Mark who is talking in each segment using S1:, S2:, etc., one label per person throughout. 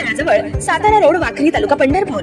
S1: तळाजवळ Satara road Wakhari तालुका पंढरपूर.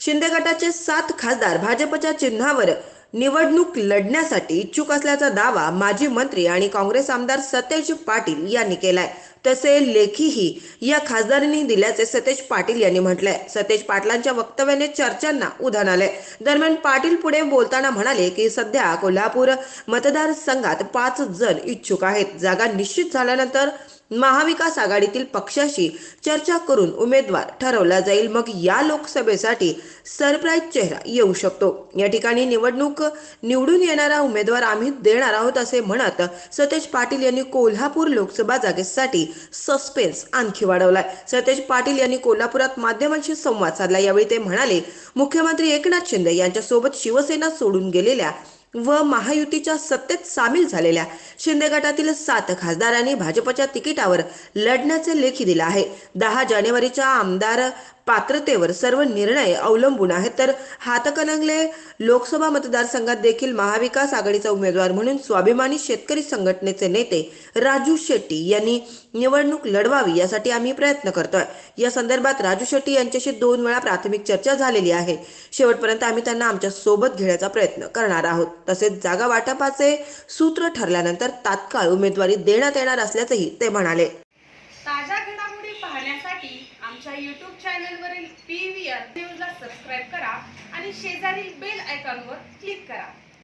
S2: शिंदे गटाचे सात खासदार भाजपच्या चिन्हावर निवडणूक लढण्यासाठी इच्छुक असल्याचा दावा माजी मंत्री आणि काँग्रेस आमदार सतेज पाटील यांनी केलाय. तसे लेखीही या खासदारांनी दिल्याचे सतेज पाटील यांनी म्हटलंय. सतेज पाटलांच्या वक्तव्याने चर्चांना उधाण आलंय. दरम्यान पाटील पुढे बोलताना म्हणाले की सध्या कोल्हापूर मतदारसंघात पाच जण इच्छुक आहेत. जागा निश्चित झाल्यानंतर महाविकास आघाडीतील पक्षाशी चर्चा करून उमेदवार ठरवला जाईल. मग या लोकसभेसाठी सरप्राईज चेहरा येऊ शकतो. या ठिकाणी निवडणूक निवडून येणारा उमेदवार आम्ही देणार आहोत असे म्हणत सतेज पाटील यांनी कोल्हापूर लोकसभा जागेसाठी सस्पेन्स आणखी वाढवलाय. सतेज पाटील यांनी कोल्हापुरात माध्यमांशी संवाद साधला. यावेळी ते म्हणाले मुख्यमंत्री एकनाथ शिंदे यांच्यासोबत शिवसेना सोडून गेलेल्या व महायुतीच्या सत्तेत सामील झालेल्या शिंदे गटातील सात खासदारांनी भाजपच्या तिकिटावर लढण्याचे लेखी दिले आहे. दहा जानेवारीच्या आमदार पात्रतेवर सर्व निर्णय अवलंबून आहेत. तर हातकणंगले लोकसभा मतदारसंघात देखील महाविकास आघाडीचा उमेदवार म्हणून स्वाभिमानी शेतकरी संघटनेचे नेते राजू शेट्टी यांनी निवडणूक लढवावी यासाठी आम्ही प्रयत्न करतोय. या संदर्भात राजू शेट्टी यांच्याशी दोन वेळा प्राथमिक चर्चा झालेली आहे. शेवटपर्यंत आम्ही त्यांना आमच्यासोबत घेण्याचा प्रयत्न करणार आहोत. तसेच जागा वाटपाचे सूत्र ठरल्यानंतर तात्काळ उमेदवारी देण्यात येणार असल्याचंही ते म्हणाले.
S3: पाहण्यासाठी आमच्या यूट्यूब चॅनलवरील पी व्ही आर न्यूजला सबस्क्राईब करा आणि शेजारील बेल आयकॉनवर क्लिक करा.